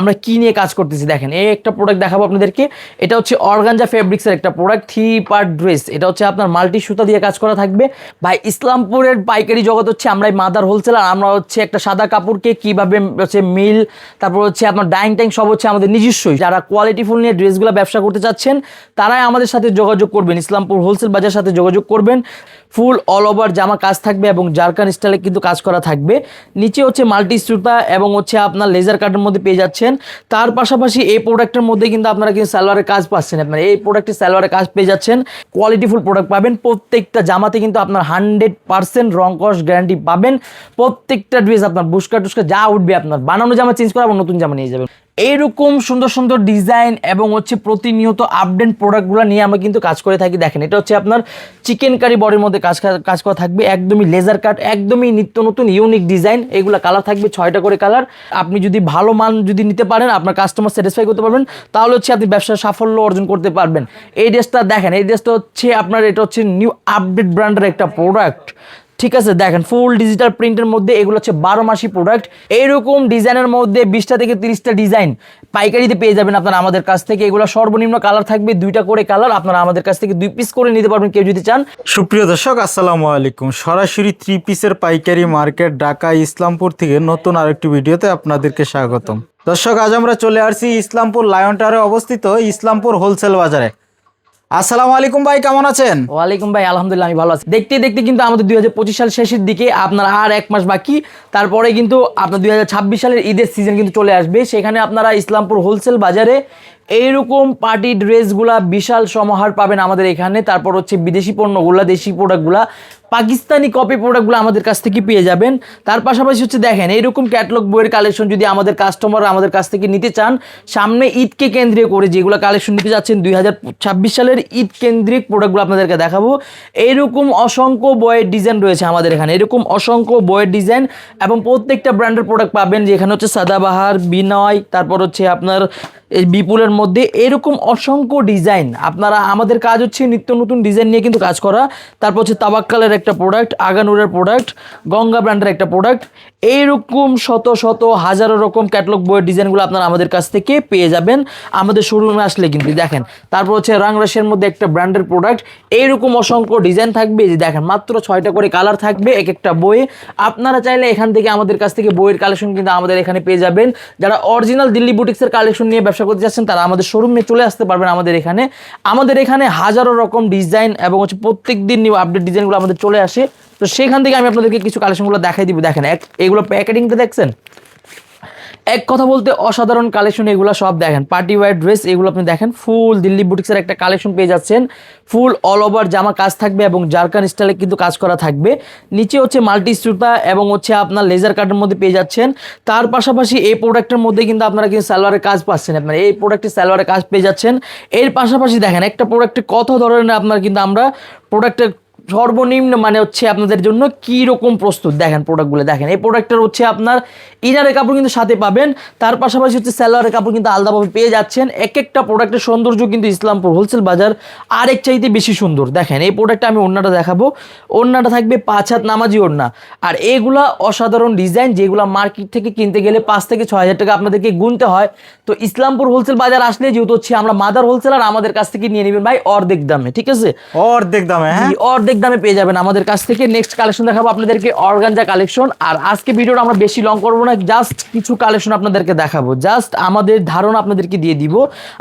আমরা কি নিয়ে কাজ করতেছি দেখেন, এই একটা প্রোডাক্ট দেখাবো আপনাদেরকে। এটা হচ্ছে অর্গানজা ফেব্রিক্সের একটা প্রোডাক্ট থ্রি পার্ট ড্রেস এটা হচ্ছে আপনার মাল্টি সুতা দিয়ে কাজ করা থাকবে। ভাই, ইসলামপুরের পাইকারি জগৎ হচ্ছে আমরা মাদার হোলসেলার আমরা হচ্ছে একটা সাদা কাপড়কে কীভাবে হচ্ছে মিল তারপর হচ্ছে আপনার ডাইং ট্যাং সব হচ্ছে আমাদের নিজস্বই। যারা কোয়ালিটি ফুল নিয়ে ড্রেসগুলো ব্যবসা করতে চাচ্ছেন, তারাই আমাদের সাথে যোগাযোগ করবেন, ইসলামপুর হোলসেল বাজার সাথে যোগাযোগ করবেন। ফুল অল ওভার জামা কাজ থাকবে এবং জারকান স্টাইলে কিন্তু কাজ করা থাকবে। নিচে হচ্ছে মাল্টি সুতা এবং হচ্ছে আপনার লেজার কাটের মধ্যে পেয়ে যাচ্ছেন। তার পাশাপাশি এই প্রোডাক্টের মধ্যে কিন্তু আপনারা কিন্তু সালোয়ারের কাজ পাচ্ছেন। আপনার এই প্রোডাক্টে সালোয়ারের কাজ পেয়ে যাচ্ছেন। কোয়ালিটিফুল প্রোডাক্ট পাবেন। প্রত্যেকটা জামাতে কিন্তু আপনার হান্ড্রেড পার্সেন্ট রং কস গ্যারান্টি পাবেন। প্রত্যেকটা ড্রেস আপনার বুস্কা টুস্কা যা উঠবে আপনার। বানানো জামা চেঞ্জ করা নতুন জামা নিয়ে যাবেন। এইরকম সুন্দর সুন্দর ডিজাইন এবং হচ্ছে প্রতিনিয়ত আপডেট প্রোডাক্টগুলো নিয়ে আমরা কিন্তু কাজ করে থাকি। দেখেন, এটা হচ্ছে আপনার চিকেন কারি বডির মধ্যে কাজ কাজ করা থাকবে। একদমই লেজার কাট একদমই নিত্য নতুন ইউনিক ডিজাইন এগুলো কালার থাকবে ছয়টা করে কালার আপনি যদি ভালো মান যদি নিতে পারেন, আপনার কাস্টমার স্যাটিসফাই করতে পারবেন, তাহলে হচ্ছে আপনি ব্যবসার সাফল্য অর্জন করতে পারবেন। এই ড্রেসটা দেখেন, এই ড্রেসটা হচ্ছে আপনার, এটা হচ্ছে নিউ আপডেট ব্র্যান্ডের একটা প্রোডাক্ট ঠিক আছে, দেখেন ফুল ডিজিটাল প্রিন্টের মধ্যে এগুলো হচ্ছে বারো মাসি প্রোডাক্ট এইরকম ডিজাইনের মধ্যে বিশটা থেকে তিরিশটা ডিজাইন পাইকারিতে পেয়ে যাবেন আপনারা আমাদের কাছ থেকে। এগুলো সর্বনিম্ন কালার থাকবে দুইটা করে কালার আপনারা আমাদের কাছ থেকে দুই পিস করে নিতে পারবেন, কেউ যদি চান। সুপ্রিয় দর্শক, আসসালামু আলাইকুম। সরাসরি থ্রি পিসের পাইকারি মার্কেট ঢাকা ইসলামপুর থেকে নতুন আরেকটি ভিডিওতে আপনাদেরকে স্বাগতম। দর্শক, আজ আমরা চলে আসছি ইসলামপুর লায়ন টাওয়ারে অবস্থিত ইসলামপুর হোলসেল বাজারে আসসালামু আলাইকুম ভাই, কেমন আছেন? ওয়ালাইকুম ভাই, আলহামদুলিল্লাহ আমি ভালো আছি। দেখতে দেখতে কিন্তু আমাদের দুই হাজার পঁচিশ সাল শেষের দিকে আপনার আর এক মাস বাকি। তারপরে কিন্তু আপনার দুই হাজার ছাব্বিশ সালের ঈদের সিজন কিন্তু চলে আসবে। সেখানে আপনারা ইসলামপুর হোলসেল বাজারে এইরকম পার্টি ড্রেসগুলা বিশাল সমাহার পাবেন আমাদের এখানে। তারপর হচ্ছে বিদেশি পণ্যগুলা, দেশি প্রোডাক্টগুলা পাকিস্তানি কপি প্রোডাক্টগুলো আমাদের কাছ থেকে পেয়ে যাবেন। তার পাশাপাশি হচ্ছে দেখেন, এইরকম ক্যাটলগ বইয়ের কালেকশন যদি আমাদের কাস্টমার আমাদের কাছ থেকে নিতে চান, সামনে ঈদকে কেন্দ্রীয় করে যেগুলো কালেকশন নিতে যাচ্ছেন, দুই হাজার ছাব্বিশ সালের ঈদ কেন্দ্রিক প্রোডাক্টগুলো আপনাদেরকে দেখাবো। এইরকম অসংখ্য বইয়ের ডিজাইন রয়েছে আমাদের এখানে। এরকম অসংখ্য বইয়ের ডিজাইন এবং প্রত্যেকটা ব্র্যান্ডের প্রোডাক্ট পাবেন, যেখানে হচ্ছে সাদাবাহার, বিনয়, তারপর হচ্ছে আপনার বিপুলের মধ্যে এরকম অসংখ্য ডিজাইন আপনারা আমাদের কাজ হচ্ছে নিত্য নতুন ডিজাইন নিয়ে কিন্তু কাজ করা। তারপর হচ্ছে তাবাক্কালের একটা প্রোডাক্ট আগানুরের প্রোডাক্ট গঙ্গা ব্র্যান্ডের একটা প্রোডাক্ট এইরকম শত শত হাজারো রকম ক্যাটলগ বইয়ের ডিজাইনগুলো আপনারা আমাদের কাছ থেকে পেয়ে যাবেন। আমাদের শোরুমে আসলে কিন্তু দেখেন, তারপর হচ্ছে রাংরাশের মধ্যে একটা ব্র্যান্ডের প্রোডাক্ট এইরকম অসংখ্য ডিজাইন থাকবে। যে দেখেন, মাত্র ছয়টা করে কালার থাকবে এক একটা বইয়ে আপনারা চাইলে এখান থেকে আমাদের কাছ থেকে বইয়ের কালেকশন কিন্তু আমাদের এখানে পেয়ে যাবেন। যারা অরিজিনাল দিল্লি বুটিক্সের কালেকশন নিয়ে ব্যবসা করতে যাচ্ছেন, তারা আমাদের শোরুমে চলে আসতে পারবেন আমাদের এখানে। আমাদের এখানে হাজারো রকম ডিজাইন এবং হচ্ছে প্রত্যেক দিন নিউ আপডেট ডিজাইনগুলো আমাদের চলে আসে। তো সেখান থেকে আমি আপনাদেরকে কিছু কালেকশনগুলো দেখাই দিব। দেখেন, এক এগুলো প্যাকেটিংটা দেখছেন? এক কথা বলতে অসাধারণ কালেকশন এগুলো সব দেখেন। পার্টি ওয়ার ড্রেস এগুলো আপনি দেখেন। ফুল দিল্লি বুটিক্সের একটা কালেকশন পেয়ে যাচ্ছেন। ফুল অল ওভার জামা কাজ থাকবে এবং জারকান স্টাইলে কিন্তু কাজ করা থাকবে। নিচে হচ্ছে মাল্টি সুতা এবং হচ্ছে আপনার লেজার কাটের মধ্যে পেয়ে যাচ্ছেন। তার পাশাপাশি এই প্রোডাক্টের মধ্যে কিন্তু আপনারা কিন্তু সালোয়ারের কাজ পাচ্ছেন আপনার। এই প্রোডাক্টে সালোয়ারের কাজ পেয়ে যাচ্ছেন। এর পাশাপাশি দেখেন, একটা প্রোডাক্টে কত ধরনের আপনার কিন্তু আমরা প্রোডাক্টের সর্বনিম্ন মানে হচ্ছে আপনাদের জন্য কি রকম প্রস্তুত? দেখেন প্রোডাক্টগুলো দেখেন। এই প্রোডাক্টের হচ্ছে আপনার ইনারের কাপড় কিন্তু সাথে পাবেন। তার পাশাপাশি হচ্ছে স্যালোয়ারের কাপড় কিন্তু আলাদাভাবে পেয়ে যাচ্ছেন। এক একটা প্রোডাক্টের সৌন্দর্য কিন্তু ইসলামপুর হোলসেল বাজার আরেক চাইতে বেশি সুন্দর। দেখেন এই প্রোডাক্টটা আমি ওড়নাটা দেখাবো। ওড়নাটা থাকবে পাঁচ হাত নামাজি ওড়না। আর এগুলা অসাধারণ ডিজাইন যেগুলো মার্কেট থেকে কিনতে গেলে পাঁচ থেকে ছয় হাজার টাকা আপনাদেরকে গুনতে হয়। তো ইসলামপুর হোলসেল বাজার আসলে যেহেতু হচ্ছে আমরা মাদার হোলসেলার আমাদের কাছ থেকে নিয়ে নেবেন ভাই অর্ধেক দামে ঠিক আছে? অর্ধেক দামে হ্যাঁ? জি, অর্ধেক দামে পেয়ে যাবেন আমাদের কাছ থেকে। নেক্সট কালেকশন দেখাবো আপনাদেরকে অর্গানজা কালেকশন আর আজকে ভিডিওটা আমরা বেশি লং করব না জাস্ট কিছু কালেকশন আপনাদেরকে দেখাবো। জাস্ট আমাদের ধারণা আপনাদেরকে দিয়ে দিব,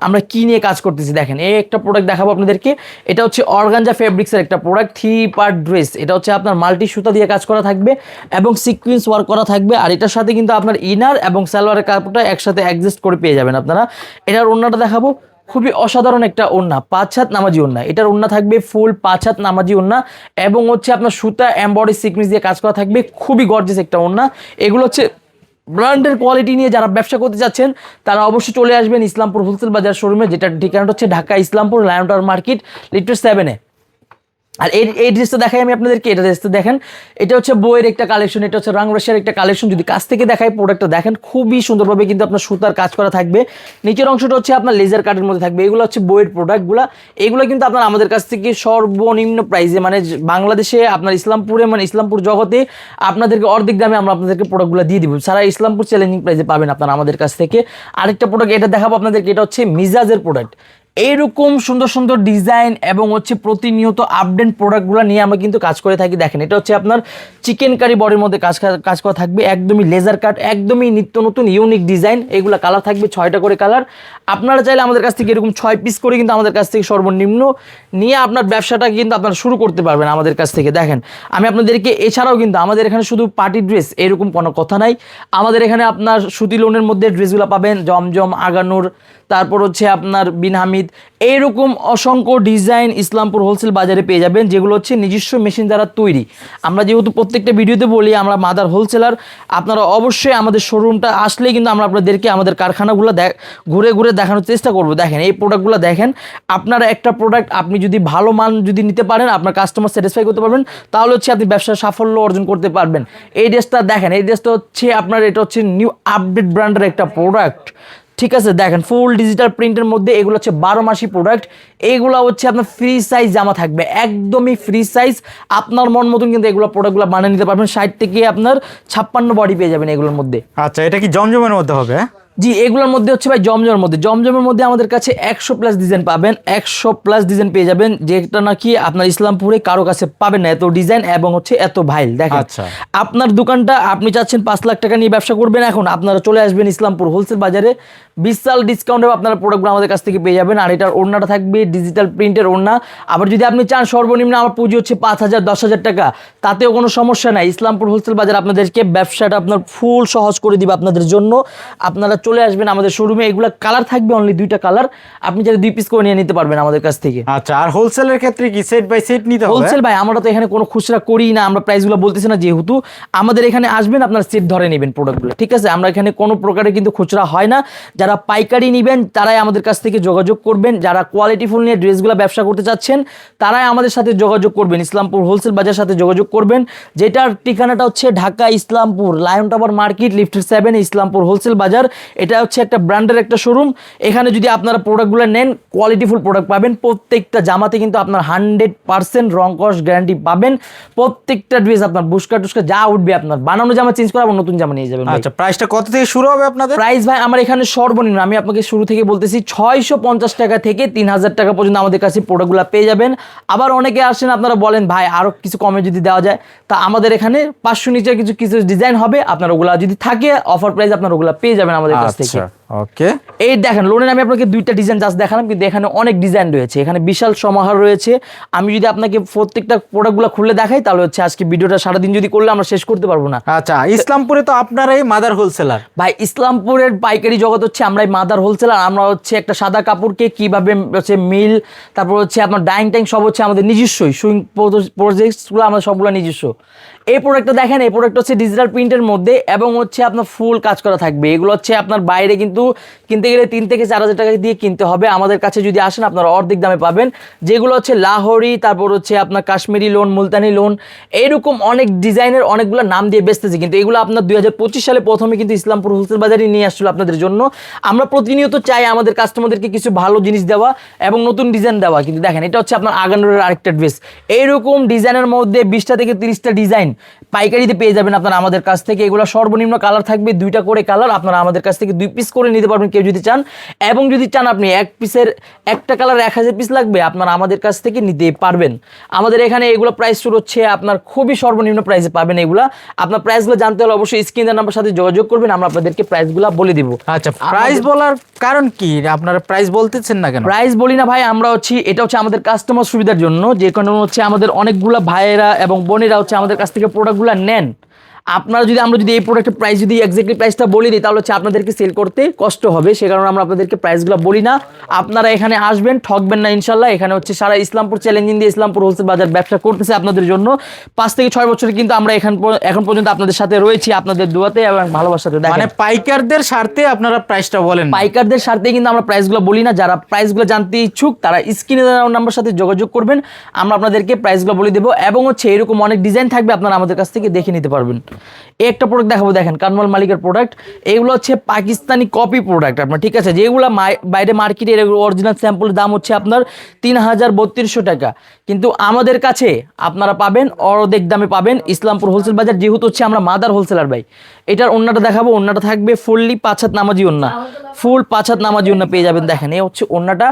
আমরা কি নিয়ে কাজ করতেছি দেখেন। এই একটা প্রোডাক্ট দেখাবো আপনাদেরকে। এটা হচ্ছে অর্গানজা ফেব্রিক্সের একটা প্রোডাক্ট থ্রি পার্ট ড্রেস এটা হচ্ছে আপনার মাল্টি সুতা দিয়ে কাজ করা থাকবে এবং সিকুয়েন্স ওয়ার্ক করা থাকবে। আর এটার সাথে কিন্তু আপনার ইনার এবং সালোয়ারের কাপড়টা একসাথে অ্যাডজাস্ট করে পেয়ে যাবেন আপনারা। এটার অন্যটা দেখাবো। খুবই অসাধারণ একটা ওন্না পাঁচ হাত নামাজি ওন্না এটার ওন্না থাকবে ফুল পাঁচ হাত নামাজি ওন্না এবং হচ্ছে আপনার সুতা এম্বয়ডারি সিকমিস দিয়ে কাজ করা থাকবে খুবই গর্জেস একটা ওন্না এগুলো হচ্ছে ব্র্যান্ডের কোয়ালিটি নিয়ে যারা ব্যবসা করতে যাচ্ছেন, তারা অবশ্যই চলে আসবেন ইসলামপুর হোলসেল বাজার শোরুমে যেটা ঠিকানাটা হচ্ছে ঢাকা ইসলামপুর লায়নটার মার্কেট লিটার সেভেনে আর এই এই ড্রেসটা দেখাই আমি আপনাদেরকে, এটা ড্রেসটা দেখেন, এটা হচ্ছে বইয়ের একটা কালেকশন এটা হচ্ছে রাংরাশিয়ার একটা কালেকশন যদি কাছ থেকে দেখাই প্রোডাক্টটা দেখেন, খুবই সুন্দরভাবে কিন্তু আপনার সুতার কাজ করা থাকবে। নিচের অংশটা হচ্ছে আপনার লেজার কাটের মধ্যে থাকবে, এগুলো হচ্ছে বইয়ের প্রোডাক্টগুলো এগুলো কিন্তু আপনার আমাদের কাছ থেকে সর্বনিম্ন প্রাইসে মানে বাংলাদেশে আপনার ইসলামপুরে মানে ইসলামপুর জগতে আপনাদেরকে অর্ধেক দামে আমরা আপনাদেরকে প্রোডাক্টগুলো দিয়ে দিব। সারা ইসলামপুর চ্যালেঞ্জিং প্রাইসে পাবেন আপনারা আমাদের কাছ থেকে। আরেকটা প্রোডাক্ট এটা দেখাবো আপনাদেরকে, এটা হচ্ছে মিজাজের প্রোডাক্ট এইরকম সুন্দর সুন্দর ডিজাইন এবং হচ্ছে প্রতিনিয়ত আপডেট প্রোডাক্টগুলো নিয়ে আমরা কিন্তু কাজ করে থাকি। দেখেন, এটা হচ্ছে আপনার চিকেন কারি বডির মধ্যে কাজ কাজ করা থাকবে। একদমই লেজার কাট একদমই নিত্য নতুন ইউনিক ডিজাইন এগুলো কালার থাকবে ছয়টা করে কালার আপনারা চাইলে আমাদের কাছ থেকে এরকম ছয় পিস করে কিন্তু আমাদের কাছ থেকে সর্বনিম্ন নিয়ে আপনার ব্যবসাটা কিন্তু আপনারা শুরু করতে পারবেন আমাদের কাছ থেকে। দেখেন, আমি আপনাদেরকে এছাড়াও কিন্তু আমাদের এখানে শুধু পার্টি ড্রেস এরকম কোনো কথা নাই। আমাদের এখানে আপনার সুতি লোনের মধ্যে ড্রেসগুলো পাবেন। জমজম, আগানুর তারপর হচ্ছে আপনার বিন হামিদ। এইরকম অসংখ্য ডিজাইন ইসলামপুর হোলসেল বাজারে পেয়ে যাবেন, যেগুলো হচ্ছে নিজস্ব মেশিন দ্বারা তৈরি। আমরা যেহেতু প্রত্যেকটা ভিডিওতে বলি, আমরা মাদার হোলসেলার, আপনারা অবশ্যই আমাদের শোরুমটা আসলেই কিন্তু আমরা আপনাদেরকে আমাদের কারখানাগুলো দেখ ঘুরে ঘুরে দেখানোর চেষ্টা করব। দেখেন, এই প্রোডাক্টগুলো দেখেন, আপনারা একটা প্রোডাক্ট আপনি যদি ভালো মান যদি নিতে পারেন, আপনার কাস্টমার স্যাটিসফাই করতে পারবেন, তাহলে হচ্ছে আপনি ব্যবসার সাফল্য অর্জন করতে পারবেন। এই ড্রেসটা দেখেন, এই ড্রেসটা হচ্ছে আপনার, এটা হচ্ছে নিউ আপডেট ব্র্যান্ডের একটা প্রোডাক্ট ঠিক আছে, দেখেন ফুল ডিজিটাল প্রিন্টের মধ্যে এগুলো হচ্ছে বারো মাসি প্রোডাক্ট এগুলো হচ্ছে আপনার ফ্রি সাইজ জামা থাকবে, একদমই ফ্রি সাইজ আপনার মন মতন কিন্তু এগুলো প্রোডাক্টগুলো বানিয়ে নিতে পারবেন। ষাট থেকে আপনার ছাপ্পান্ন বডি পেয়ে যাবেন এগুলোর মধ্যে। আচ্ছা এটা কি জমজমের মধ্যে হবে হ্যাঁ? জি এগুলোর মধ্যে হচ্ছে ভাই জমজমের মধ্যে। জমজমের মধ্যে আমাদের কাছে একশো প্লাস ডিজাইন পাবেন একশো প্লাস ডিজাইন পেয়ে যাবেন যেটা নাকি আপনার ইসলামপুরে কারও কাছে পাবেন না এত ডিজাইন এবং হচ্ছে এত ভাইল দেখেন। আচ্ছা। আপনার দোকানটা আপনি চাচ্ছেন পাঁচ লাখ টাকা নিয়ে ব্যবসা করবেন এখন আপনারা চলে আসবেন ইসলামপুর হোলসেল বাজারে। বিশাল ডিসকাউন্টে আপনারা প্রোডাক্টগুলো আমাদের কাছ থেকে পেয়ে যাবেন আর এটার ওড়নাটা থাকবে ডিজিটাল প্রিন্টের ওড়না। আবার যদি আপনি চান সর্বনিম্ন আমার পুঁজি হচ্ছে পাঁচ হাজার দশ হাজার টাকা তাতেও কোনো সমস্যা নাই। ইসলামপুর হোলসেল বাজার আপনাদেরকে ব্যবসাটা আপনার ফুল সহজ করে দিবে আপনাদের জন্য। আপনারা চলে আসবেন আমাদের শোরুমে এগুলো কালার থাকবে অনলি দুইটা কালার আপনি যাতে দুই পিস করে নিয়ে নিতে পারবেন আমাদের কাছ থেকে। আচ্ছা আর হোলসেলের ক্ষেত্রে কি সেট বাই সেট নিতে হবে? হোলসেল ভাই আমরা তো এখানে কোনো খুচরা করি না আমরা প্রাইসগুলো বলতেছি না যেহেতু। আমাদের এখানে আসবেন আপনার সেট ধরে নেবেন প্রোডাক্টগুলো ঠিক আছে? আমরা এখানে কোনো প্রকারে কিন্তু খুচরা হয় না। যারা পাইকারি নেবেন তারাই আমাদের কাছ থেকে যোগাযোগ করবেন। যারা কোয়ালিটি ফুল নিয়ে ড্রেসগুলো ব্যবসা করতে চাচ্ছেন তারাই আমাদের সাথে যোগাযোগ করবেন। ইসলামপুর হোলসেল বাজার সাথে যোগাযোগ করবেন। যেটার ঠিকানাটা হচ্ছে Dhaka Islampur lion tower market লিফটের সেভেন ইসলামপুর হোলসেল বাজার। এটা হচ্ছে একটা ব্র্যান্ডের একটা শোরুম। এখানে যদি আপনারা প্রোডাক্টগুলো নেন কোয়ালিটিফুল প্রোডাক্ট পাবেন। প্রত্যেকটা জামাতে কিন্তু আপনার হান্ড্রেড পার্সেন্ট রং কস গ্যারান্টি পাবেন। প্রত্যেকটা ড্রেস আপনার বুস্কা টুস্কা যা উঠবে আপনার। বানানো জামা চেঞ্জ করে আবার নতুন জামা নিয়ে যাবেন আচ্ছা প্রাইসটা কত থেকে শুরু হবে আপনাদের? প্রাইস ভাই আমার এখানে সর্বনিম্ন আমি আপনাকে শুরু থেকে বলতেছি ছয়শো পঞ্চাশ টাকা থেকে তিন হাজার টাকা পর্যন্ত আমাদের কাছে প্রোডাক্টগুলো পেয়ে যাবেন। আবার অনেকে আসেন আপনারা বলেন ভাই আরও কিছু কমে যদি দেওয়া যায়? তা আমাদের এখানে পাঁচশো নিচে কিছু কিছু ডিজাইন হবে। আপনার ওগুলা যদি থাকে অফার প্রাইস আপনার ওগুলা পেয়ে যাবেন আমাদের আচ্ছা ওকে এই দেখেন লোনের আমি আপনাকে দুইটা ডিজাইন জাস্ট দেখালাম কিন্তু এখানে অনেক ডিজাইন রয়েছে। এখানে বিশাল সমাহার রয়েছে। আমি যদি আপনাকে প্রত্যেকটা প্রোডাক্টগুলো খুলে দেখাই তাহলে হচ্ছে আজকে ভিডিওটা সারাদিন যদি করলে আমরা শেষ করতে পারব না। আচ্ছা ইসলামপুরে তো আপনারাই মাদার হোলসেলার ভাই ইসলামপুরের পাইকারি জগৎ হচ্ছে আমরাই মাদার হোলসেলার আমরা হচ্ছে একটা সাদা কাপড়কে কীভাবে হচ্ছে মিল তারপর হচ্ছে আপনার ডাইং ট্যাং সব হচ্ছে আমাদের নিজস্বই। সুইং প্রজেক্টসগুলো আমাদের সবগুলো নিজস্ব। এই প্রোডাক্টটা দেখেন এই প্রোডাক্ট হচ্ছে ডিজিটাল প্রিন্টের মধ্যে এবং হচ্ছে আপনার ফুল কাজ করা থাকবে। এগুলো হচ্ছে আপনার বাইরে কিন্তু কিনতে গেলে তিন থেকে চার হাজার টাকা দিয়ে কিনতে হবে। আমাদের কাছে যদি আসেন, আপনারা অর্ধেক দামে পাবেন। যেগুলো হচ্ছে লাহোরি, তারপর হচ্ছে আপনার কাশ্মীরি লোন মুলতানি লোন এইরকম অনেক ডিজাইনের অনেকগুলো নাম দিয়ে বেচতেছে। কিন্তু এগুলো আপনার দুই হাজার পঁচিশ সালে প্রথমে কিন্তু ইসলামপুর হোলসেল বাজারে নিয়ে আসছিল আপনাদের জন্য। আমরা প্রতিনিয়ত চাই আমাদের কাস্টমারদেরকে কিছু ভালো জিনিস দেওয়া এবং নতুন ডিজাইন দেওয়া। কিন্তু দেখেন, এটা হচ্ছে আপনার আগানোর আরেকটা ড্রেস এইরকম ডিজাইনের মধ্যে বিশটা থেকে তিরিশটা ডিজাইন পাইকারিতে পেয়ে যাবেন আপনারা আমাদের কাছ থেকে। এগুলো সর্বনিম্ন কালার থাকবে দুইটা করে কালার আপনারা আমাদের কাছ থেকে দুই পিস করে নিতে পারবেন কেউ যদি চান। এবং যদি চান আপনি এক পিসের একটা কালার এক হাজার পিস লাগবে আপনার আমাদের কাছ থেকে নিতে পারবেন। আমাদের এখানে এগুলো প্রাইস শুরু হচ্ছে আপনার খুবই সর্বনিম্ন প্রাইসে পাবেন এগুলা। আপনার প্রাইসগুলো জানতে হলে অবশ্যই স্ক্রিনের নাম্বার সাথে যোগাযোগ করবেন আমরা আপনাদেরকে প্রাইসগুলো বলে দিব। আচ্ছা প্রাইস বলার কারণ কি? আপনারা প্রাইস বলতেছেন না কেন? প্রাইস বলি না ভাই আমরা হচ্ছি এটা হচ্ছে আমাদের কাস্টমার সুবিধার জন্য। যে কারণে হচ্ছে আমাদের অনেকগুলা ভাইয়েরা এবং বোনেরা হচ্ছে আমাদের কাছ থেকে প্রোডাক্টগুলো নেন। আপনারা যদি আমরা যদি এই প্রোডাক্টের প্রাইস যদি এক্স্যাক্টলি প্রাইসটা বলি দিই তাহলে হচ্ছে আপনাদেরকে সেল করতে কষ্ট হবে। সে কারণে আমরা আপনাদেরকে প্রাইসগুলো বলি না। আপনারা এখানে আসবেন ঠকবেন না ইনশাল্লাহ এখানে হচ্ছে সারা ইসলামপুর চ্যালেঞ্জিং দিয়ে ইসলামপুর হোলসেল বাজার ব্যবসা করতেছে আপনাদের জন্য। পাঁচ থেকে ছয় বছরে কিন্তু আমরা এখান এখন পর্যন্ত আপনাদের সাথে রয়েছি আপনাদের দোয়াতে এবং ভালোবাসাতে। মানে মানে পাইকারদের স্বার্থে আপনারা প্রাইসটা বলেন পাইকারদের স্বার্থে কিন্তু আমরা প্রাইসগুলো বলি না। যারা প্রাইসগুলো জানতে ইচ্ছুক তারা স্ক্রিনে নাম্বার সাথে যোগাযোগ করবেন। আমরা আপনাদেরকে প্রাইসগুলো বলে দেবো এবং হচ্ছে এরকম অনেক ডিজাইন থাকবে আপনারা আমাদের কাছ থেকে দেখে নিতে পারবেন। এই একটা প্রোডাক্ট দেখাবো দেখেন কানমাল মালিকের প্রোডাক্ট এগুলো হচ্ছে পাকিস্তানি কপি প্রোডাক্ট আপনার ঠিক আছে? যেগুলো বাইরে মার্কেটে এগুলো অরিজিনাল স্যাম্পলের দাম হচ্ছে আপনার তিন হাজার বত্রিশশো টাকা। কিন্তু আমাদের কাছে আপনারা পাবেন অর্ধেক দামে পাবেন ইসলামপুর হোলসেল বাজার যেহেতু হচ্ছে আমরা মাদার হোলসেলার ভাই। এটার অন্যটা দেখাবো অন্যটা থাকবে ফুললি পাঁচ হাত নামাজি ওন্না ফুল পাঁচ হাত নামাজি ওন্না পেয়ে যাবেন দেখেন এ হচ্ছে অন্যটা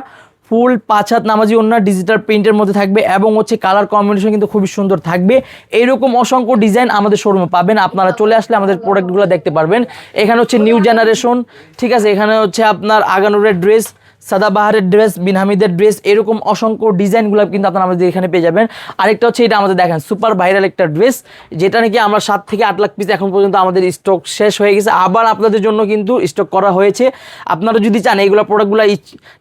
ফুল পাঁচ হাত নামাজি অন্য ডিজিটাল প্রিন্টের মধ্যে থাকবে এবং হচ্ছে কালার কম্বিনেশন কিন্তু খুবই সুন্দর থাকবে। এইরকম অসংখ্য ডিজাইন আমাদের শোরুমে পাবেন। আপনারা চলে আসলে আমাদের প্রোডাক্টগুলো দেখতে পারবেন। এখানে হচ্ছে নিউ জেনারেশন ঠিক আছে? এখানে হচ্ছে আপনার আগানোরের ড্রেস সাদাবাহারের ড্রেস বিনহামিদের ড্রেস এরকম অসংখ্য ডিজাইনগুলো কিন্তু আপনারা আমাদের এখানে পেয়ে যাবেন। আরেকটা হচ্ছে এটা আমাদের দেখেন সুপার ভাইরাল একটা ড্রেস যেটা নাকি আমরা সাত থেকে আট লাখ পিস এখন পর্যন্ত আমাদের স্টক শেষ হয়ে গেছে। আবার আপনাদের জন্য কিন্তু স্টক করা হয়েছে। আপনারা যদি চান এইগুলো প্রোডাক্টগুলো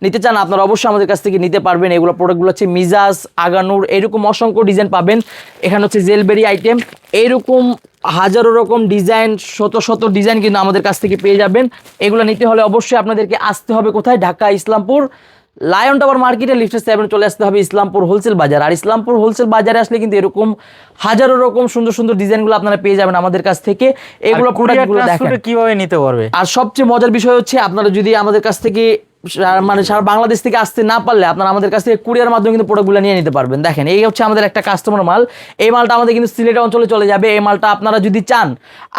নিতে চান, আপনারা অবশ্যই আমাদের কাছ থেকে নিতে পারবেন। এগুলো প্রোডাক্টগুলো হচ্ছে মিজাজ, আগানুর, এরকম অসংখ্য ডিজাইন পাবেন। এখানে হচ্ছে জেলবেরি আইটেম এইরকম হাজারো রকম ডিজাইন শত শত ডিজাইন কিন্তু আমাদের কাছ থেকে পেয়ে যাবেন। এগুলো নিতে হলে অবশ্যই আপনাদেরকে আসতে হবে কোথায়? ঢাকা ইসলামপুর। লায়ন টাওয়ার মার্কেটে লিফটের সেভেন চলে আসতে হবে ইসলামপুর হোলসেল বাজার। আর ইসলামপুর হোলসেল বাজারে আসলে কিন্তু এরকম হাজারো রকম সুন্দর সুন্দর ডিজাইনগুলো আপনারা পেয়ে যাবেন আমাদের কাছ থেকে। এগুলো প্রোডাক্টগুলো দেখেন। কীভাবে নিতে পারবে? আর সবচেয়ে মজার বিষয় হচ্ছে আপনারা যদি আমাদের কাছ থেকে মানে সারা বাংলাদেশ থেকে আসতে না পারলে আপনারা আমাদের কাছ থেকে কুরিয়ার মাধ্যমে কিন্তু প্রোডাক্টগুলো নিয়ে নিতে পারবেন। দেখেন এই হচ্ছে আমাদের একটা কাস্টমার মাল। এই মালটা আমাদের কিন্তু সিলেট অঞ্চলে চলে যাবে। এই মালটা আপনারা যদি চান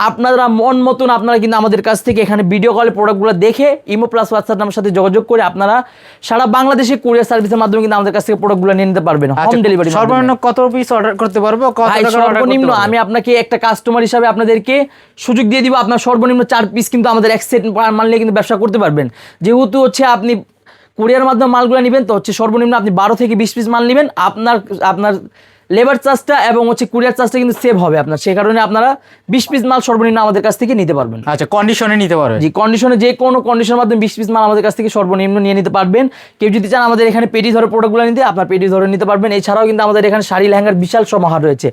আপনারা মন মতন আপনারা কিন্তু আমাদের কাছ থেকে এখানে ভিডিও কলে প্রোডাক্টগুলো দেখে ইমো প্লাস হোয়াটসঅ্যাপ নাম্বার সাথে যোগাযোগ করে আপনারা সারা বাংলাদেশে কুরিয়ার সার্ভিসের মাধ্যমে কিন্তু আমাদের কাছ থেকে প্রোডাক্টগুলো নিয়ে নিতে পারবেন। হোম আচ্ছা, ডেলিভারি সর্বনিম্ন কত পিস অর্ডার করতে পারব? সর্বনিম্ন আমি আপনাকে একটা কাস্টমার হিসাবে আপনাদেরকে সুযোগ দিয়ে দিব। আপনার সর্বনিম্ন চার পিস কিন্তু আমাদের এক সেট মাল নিয়ে কিন্তু ব্যবসা করতে পারবেন। যেহেতু হচ্ছে আপনি কুরিয়ার মাধ্যমে মালগুলো নেবেন তো হচ্ছে সর্বনিম্ন আপনি বারো থেকে বিশ পিস মাল নেবেন। আপনার আপনার লেবার চার্জটা এবং হচ্ছে কুরিয়ার চার্জটা কিন্তু সেভ হবে আপনার। সে কারণে আপনারা বিশ পিস মাল সর্বনিম্ন আমাদের কাছ থেকে নিতে পারবেন। আচ্ছা কন্ডিশনে নিতে পারবে জি কন্ডিশনে যে কোনো কন্ডিশনের মাধ্যমে বিশ পিস মাল আমাদের কাছ থেকে সর্বনিম্ন নিয়ে নিতে পারবেন। কেউ যদি চান আমাদের এখানে পেটি ধরে প্রোডাক্টগুলো নিতে আপনার পেটি ধরে নিতে পারবেন। এছাড়াও কিন্তু আমাদের এখানে শাড়ি লেহেঙ্গার বিশাল সমাহার রয়েছে।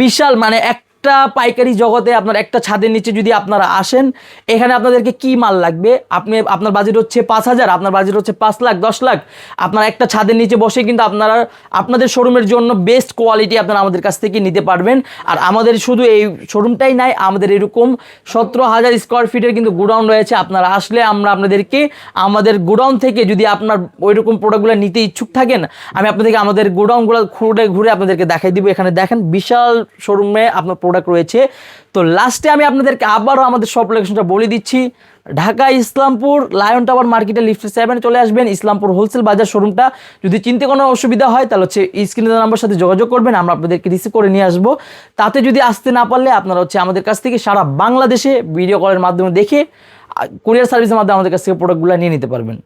বিশাল মানে একটা পাইকারি জগতে আপনার একটা ছাদের নিচে যদি আপনারা আসেন, এখানে আপনাদেরকে কি মাল লাগবে? আপনি, আপনার বাজেট হচ্ছে পাঁচ হাজার, আপনার বাজেট হচ্ছে পাঁচ লাখ, দশ লাখ। আপনার একটা ছাদের নিচে বসে কিন্তু আপনারা, আপনাদের শোরুমের জন্য বেস্ট কোয়ালিটি আপনারা আমাদের কাছ থেকে নিতে পারবেন। আর আমাদের শুধু এই শোরুমটাই নাই, আমাদের এরকম সতেরো হাজার স্কোয়ার ফিটের কিন্তু গোডাউন রয়েছে। আপনারা আসলে আমরা আপনাদেরকে, আমাদের গোডাউন থেকে যদি আপনার ওই রকম প্রোডাক্টগুলো নিতে ইচ্ছুক থাকেন, আমি আপনাদেরকে আমাদের গোডাউনগুলো ঘুরে ঘুরে আপনাদেরকে দেখাই দিব। এখানে দেখেন বিশাল শোরুমে আপনার প্রোডাক্ট রয়েছে। তো লাস্টে আমি আপনাদেরকে আবারও আমাদের সব লোকেশনটা বলে দিচ্ছি। ঢাকা, ইসলামপুর লায়ন টাওয়ার মার্কেটে লিফট সেভেন চলে আসবেন। ইসলামপুর হোলসেল বাজার শোরুমটা যদি চিনতে কোনো অসুবিধা হয়, তাহলে হচ্ছে স্ক্রিনে নাম্বার সাথে যোগাযোগ করবেন। আমরা আপনাদেরকে রিসিভ করে নিয়ে আসব। তাতে যদি আসতে না পারলে, আপনারা হচ্ছে আমাদের কাছ থেকে সারা বাংলাদেশে ভিডিও কলের মাধ্যমে দেখে কুরিয়ার সার্ভিসের মাধ্যমে আমাদের কাছ থেকে প্রোডাক্টগুলো নিয়ে নিতে পারবেন।